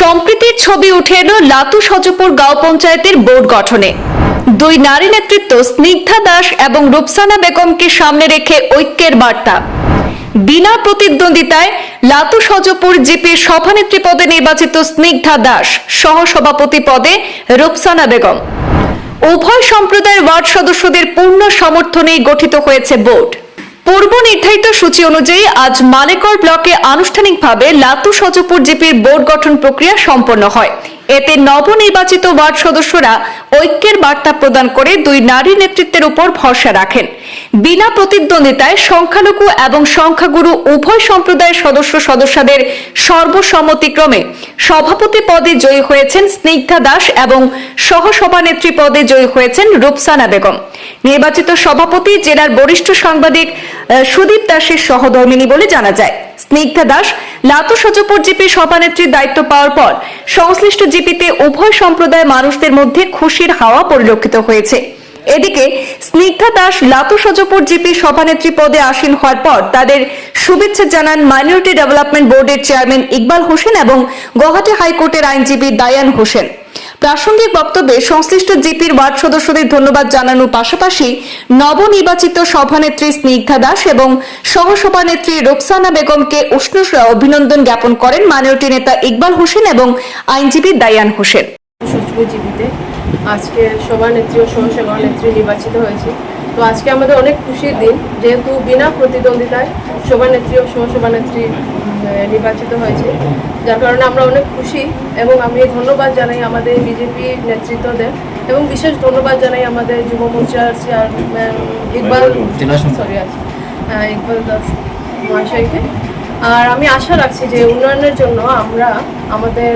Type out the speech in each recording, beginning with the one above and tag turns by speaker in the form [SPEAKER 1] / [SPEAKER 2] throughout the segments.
[SPEAKER 1] সম্প্রীতির ছবি উঠে এলো লাতু সজপুর গাঁও পঞ্চায়েতের বোর্ড গঠনে। দুই নারী নেতৃত্ব স্নিগ্ধা দাস এবং রূপসানা বেগমকে সামনে রেখে ঐক্যের বার্তা। বিনা প্রতিদ্বন্দ্বিতায় লাতু সজপুর জিপির সভানেত্রী পদে নির্বাচিত স্নিগ্ধা দাস সহসভাপতি পদে রূপসানা বেগম। উভয় সম্প্রদায়ের ওয়ার্ড সদস্যদের পূর্ণ সমর্থনেই গঠিত হয়েছে বোর্ড। পূর্ব নির্ধারিত সূচি অনুযায়ী আজ মালেকর ব্লকে আনুষ্ঠানিকভাবে লাতু সজপুর জিপির বোর্ড গঠন প্রক্রিয়া সম্পন্ন হয়। এতে নবনির্বাচিত ওয়ার্ড সদস্যরা ঐক্যের বার্তা প্রদান করে দুই নারী নেতৃত্বের উপর ভরসা রাখেন। বিনা প্রতিদ্বন্দ্বিতায় সংখ্যালঘু এবং সংখ্যাগুরু উভয় সম্প্রদায়ের সদস্য সদস্যদের সর্বসম্মতিক্রমে সভাপতি পদে জয়ী হয়েছেন স্নিগ্ধা দাস এবং সহসভানেত্রী পদে জয়ী হয়েছেন রূপসানা বেগম। নির্বাচিত সভাপতি জেলার বরিষ্ঠ সাংবাদিক সুদীপ দাসের সহধর্মিনী বলে জানা যায়। স্নিগ্ধা দাস লাতু সজপুর জিপি সভানেত্রীর দায়িত্ব পাওয়ার পর সংশ্লিষ্ট জিপিতে উভয় সম্প্রদায়ের মানুষদের মধ্যে খুশির হাওয়া পরিলক্ষিত হয়েছে। এদিকে স্নিগ্ধা দাস লাতু সজপুর জিপি সভানেত্রী পদে আসীন হওয়ার পর তাদের শুভেচ্ছা জানান মাইনরিটি ডেভেলপমেন্ট বোর্ডের চেয়ারম্যান ইকবাল হোসেন এবং গৌহাটি হাইকোর্টের আইনজীবী দায়ান হোসেন। প্রাসঙ্গিক বক্তব্যে সংশ্লিষ্ট জিপির ওয়ার্ড সদস্যদের ধন্যবাদ জানানোর পাশাপাশি নবনির্বাচিত সভানেত্রী স্নিগ্ধা দাস এবং সহসভানেত্রী রোকসানা বেগমকে উষ্ণ অভিনন্দন জ্ঞাপন করেন মাইনরিটি নেতা ইকবাল হোসেন এবং আইনজীবী দায়ান হোসেন।
[SPEAKER 2] আজকে সভানেত্রী ও সহসভানেত্রী নির্বাচিত হয়েছে। তো আজকে আমাদের অনেক খুশির দিন। যেহেতু বিনা প্রতিদ্বন্দ্বিতায় সভানেত্রী ও সহসভানেত্রী নির্বাচিত হয়েছে। যার কারণে আমরা অনেক খুশি এবং আমি ধন্যবাদ জানাই আমাদের বিজেপি নেতৃত্বদের এবং বিশেষ ধন্যবাদ জানাই আমাদের যুব মোর্চার চেয়ারম্যান ইকবাল সরি আছে ইকবাল দাস মহাশয়কে। আর আমি আশা রাখছি যে উন্নয়নের জন্য আমরা আমাদের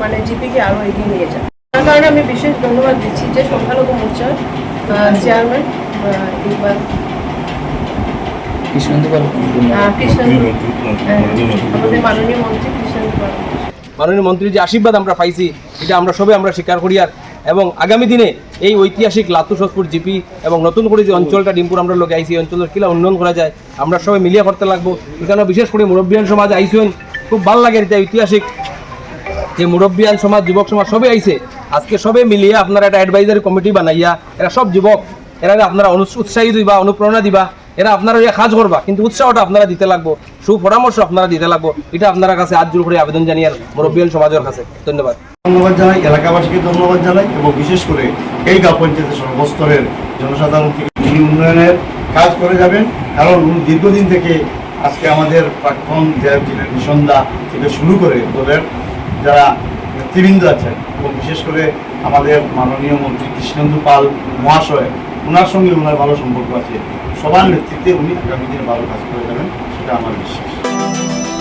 [SPEAKER 2] মানে জিপিকে আরও এগিয়ে নিয়ে যাই তার কারণে আমি বিশেষ ধন্যবাদ দিচ্ছি যে সংখ্যালঘু মোর্চার চেয়ারম্যান ইকবাল
[SPEAKER 3] কৃষ্ণেন্দু পাল
[SPEAKER 2] আহ, আমাদের মাননীয় মন্ত্রী
[SPEAKER 4] যে আশীর্বাদ আমরা পাইছি এটা আমরা সবে আমরা স্বীকার করি আর। এবং আগামী দিনে এই ঐতিহাসিক লাতু সৎপুর জিপি এবং নতুন করে যে অঞ্চলটা ডিমপুর আমরা লোক আইসি অঞ্চলের কিলা উন্নয়ন করা যায় আমরা সবাই মিলিয়ে করতে লাগবো। এখানে বিশেষ করে মুরব্বিয়ান সমাজ আইসেন খুব ভালো লাগে এটা ঐতিহাসিক। যে মুরব্বিয়ান সমাজ যুবক সমাজ সবে আইছে আজকে সবে মিলিয়ে আপনারা একটা অ্যাডভাইজারি কমিটি বানাইয়া এরা সব যুবক এরা আপনারা অনু- উৎসাহী দিবা অনুপ্রেরণা দিবা। এরা আপনারা ইয়ে কাজ করবা, কিন্তু উৎসাহটা আপনারা দিতে লাগবো, সুপরামর্শ আপনারা দিতে লাগবো, এটা আপনারা কাছে আজ জোর করে আবেদন জানিয়ে মুরব্বিয়ান সমাজের কাছে। ধন্যবাদ।
[SPEAKER 5] ধন্যবাদ জানাই, এলাকাবাসীকে ধন্যবাদ জানাই, এবং বিশেষ করে এই গাঁও পঞ্চায়েতের সর্বস্তরের জনসাধারণকে উনি উন্নয়নের কাজ করে যাবেন, কারণ দীর্ঘদিন থেকে আজকে আমাদের প্রাক্তন যে নিসন্দা থেকে শুরু করে দলের যারা নেতৃবৃন্দ আছেন, এবং বিশেষ করে আমাদের মাননীয় মন্ত্রী কৃষ্ণেন্দু পাল মহাশয় ওনার সঙ্গে ওনার ভালো সম্পর্ক আছে। সবার নেতৃত্বে উনি আগামী দিনে ভালো কাজ করে যাবেন সেটা আমার বিশ্বাস।